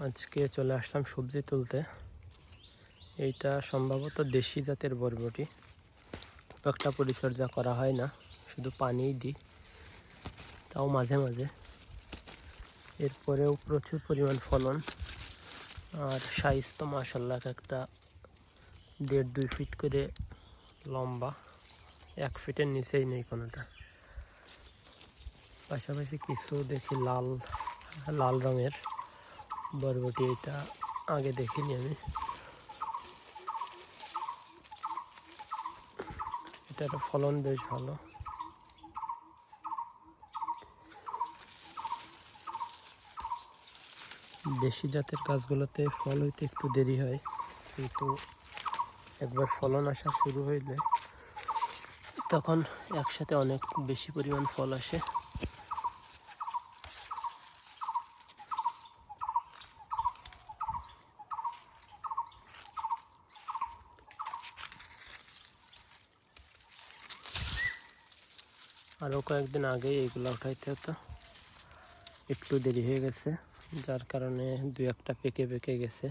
আজকে চলে আসলাম সবজি তুলতে। এইটা সম্ভবত দেশি জাতের বরবটি। খুব একটা পরিচর্যা করা হয় না, শুধু পানিই দিই। তাও মাঝে মাঝে। এরপরেও প্রচুর পরিমাণ ফলন। আর সাইজ তো মাসাল্লাহ একটা দেড় দুই ফিট করে লম্বা। এক ফিটের নিচেই নেই কোনোটা। পাশাপাশি কিছু দেখি লাল লাল রঙের। বরবটি এটা আগে দেখিনি আমি। এটার ফলন বেশ ভালো। দেশি জাতের গাছগুলোতে ফল হইতে একটু দেরি হয়, কিন্তু একবার ফলন আসা শুরু হইলে তখন একসাথে অনেক বেশি পরিমাণ ফল আসে। আরও কয়েকদিন আগেই এইগুলো উঠাইতে হতো। একটু দেরি হয়ে গেছে, যার কারণে দু একটা পেকে পেকে গেছে।